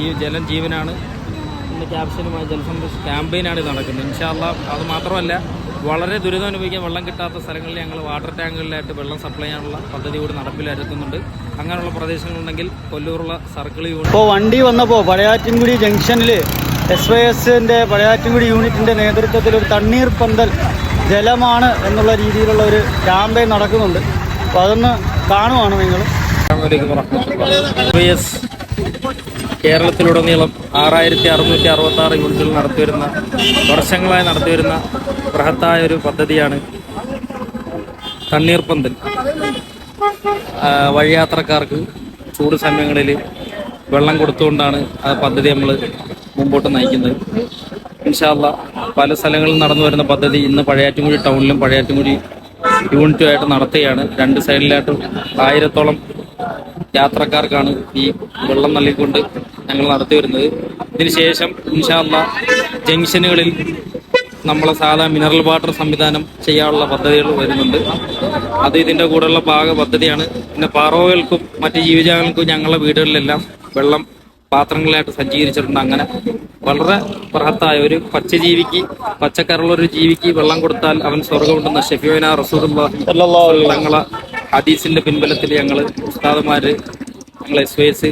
ജീ ജലം ജീവനാണ്. എന്ന ക്യാപ്ഷനുമായി ജലസംരക്ഷ ക്യാമ്പയിനാണ് ഇത് നടക്കുന്നത്. ഇൻഷാല്ല അത് മാത്രമല്ല വളരെ ദുരിതം അനുഭവിക്കാൻ വെള്ളം കിട്ടാത്ത സ്ഥലങ്ങളിൽ ഞങ്ങൾ വാട്ടർ ടാങ്കുകളിലായിട്ട് വെള്ളം സപ്ലൈ ചെയ്യാനുള്ള പദ്ധതി കൂടി നടപ്പിലെത്തുന്നുണ്ട് അങ്ങനെയുള്ള പ്രദേശങ്ങളുണ്ടെങ്കിൽ കൊല്ലൂരുള്ള സർക്കിൾ യൂണിറ്റ് ഇപ്പോൾ വണ്ടി വന്നപ്പോൾ പഴയാറ്റിൻകുടി ജംഗ്ഷനിൽ എസ് വൈ എസിന്റെ പഴയാറ്റിൻകുടി യൂണിറ്റിന്റെ നേതൃത്വത്തിൽ ഒരു തണ്ണീർ പന്തൽ ജലമാണ് എന്നുള്ള രീതിയിലുള്ള ഒരു ക്യാമ്പയിൻ നടക്കുന്നുണ്ട്. അപ്പോൾ അതൊന്ന് കാണുവാണ് നിങ്ങൾ. കേരളത്തിലുടനീളം ആറായിരത്തി അറുന്നൂറ്റി അറുപത്തി ആറ് യൂണിറ്റുകൾ നടത്തിവരുന്ന വർഷങ്ങളായി നടത്തിവരുന്ന ബൃഹത്തായ ഒരു പദ്ധതിയാണ് തണ്ണീർപ്പന്തൽ വഴിയാത്രക്കാർക്ക് ചൂട് സമയങ്ങളിൽ വെള്ളം കൊടുത്തുകൊണ്ടാണ് ആ പദ്ധതി നമ്മൾ മുമ്പോട്ട് നയിക്കുന്നത്. ഇൻഷാല്ല പല സ്ഥലങ്ങളിൽ നടന്നു വരുന്ന പദ്ധതി ഇന്ന് പഴയാറ്റുംകുടി ടൗണിലും പഴയാറ്റുംകുടി യൂണിറ്റുമായിട്ട് നടത്തുകയാണ്. രണ്ട് സൈഡിലായിട്ട് ആയിരത്തോളം യാത്രക്കാർക്കാണ് ഈ വെള്ളം നൽകിക്കൊണ്ട് ഞങ്ങൾ നടത്തി വരുന്നത്. ഇതിനുശേഷം ഇൻഷാല്ല ജംഗ്ഷനുകളിൽ നമ്മളെ സാധാ മിനറൽ വാട്ടർ സംവിധാനം ചെയ്യാനുള്ള പദ്ധതികൾ വരുന്നുണ്ട്. അത് ഇതിന്റെ കൂടെയുള്ള ഭാഗ പദ്ധതിയാണ്. പിന്നെ പാറോകൾക്കും മറ്റ് ജീവജാലങ്ങൾക്കും ഞങ്ങളുടെ വീടുകളിലെല്ലാം വെള്ളം പാത്രങ്ങളിലായിട്ട് സജ്ജീകരിച്ചിട്ടുണ്ട്. അങ്ങനെ വളരെ ബൃഹത്തായ ഒരു പച്ചജീവിക്ക് പച്ചക്കറുള്ള ഒരു ജീവിക്ക് വെള്ളം കൊടുത്താൽ അവൻ സ്വർഗമുണ്ടെന്ന ഷെഫിയോന റസൂലുള്ളാഹി തങ്ങളെ ഹദീസിന്റെ പിൻബലത്തിൽ ഞങ്ങൾ ഉസ്താദുമാര് ഞങ്ങൾ എസ് വൈ എസ്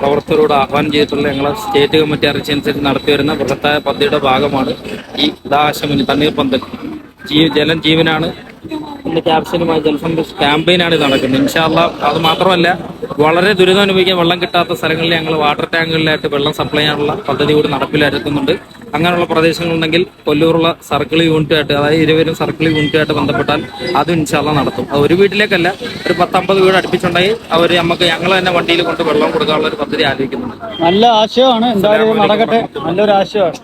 പ്രവർത്തകരോട് ആഹ്വാനം ചെയ്തിട്ടുള്ള ഞങ്ങളെ സ്റ്റേറ്റ് കമ്മിറ്റി അറിയിച്ചനുസരിച്ച് നടത്തിവരുന്ന ബൃഹത്തായ പദ്ധതിയുടെ ഭാഗമാണ് ഈ ദാശമുനി തണ്ണീർപ്പന്തൽ ജീ ജലം ജീവനാണ് എന്റെ ക്യാപ്ഷനുമായി ജലസംരക്ഷണ ക്യാമ്പയിനാണ് ഇത് നടക്കുന്നത്. ഇൻഷാല്ല അത് മാത്രമല്ല വളരെ ദുരിതം അനുഭവിക്കാൻ വെള്ളം കിട്ടാത്ത സ്ഥലങ്ങളിൽ ഞങ്ങൾ വാട്ടർ ടാങ്കുകളിലായിട്ട് വെള്ളം സപ്ലൈ ചെയ്യാനുള്ള പദ്ധതി കൂടി നടപ്പിലാക്കുന്നുണ്ട്. അങ്ങനെയുള്ള പ്രദേശങ്ങളുണ്ടെങ്കിൽ കൊല്ലൂരുള്ള സർക്കിൾ യൂണിറ്റായിട്ട് അതായത് ഇരുവരും സർക്കിൾ യൂണിറ്റായിട്ട് ബന്ധപ്പെട്ടാൽ അത് ഇൻഷാല്ല നടത്തും. ഒരു വീട്ടിലേക്കല്ല ഒരു പത്തമ്പത് വീട് അടുപ്പിച്ചുണ്ടെങ്കിൽ അവർ നമുക്ക് ഞങ്ങൾ തന്നെ വണ്ടിയിൽ കൊണ്ട് വെള്ളം കൊടുക്കാനുള്ള ഒരു പദ്ധതി ആലോചിക്കുന്നുണ്ട്. നല്ല ആശയമാണ്. എന്തായാലും നടക്കട്ടെ. നല്ലൊരു ആശയമാണ്.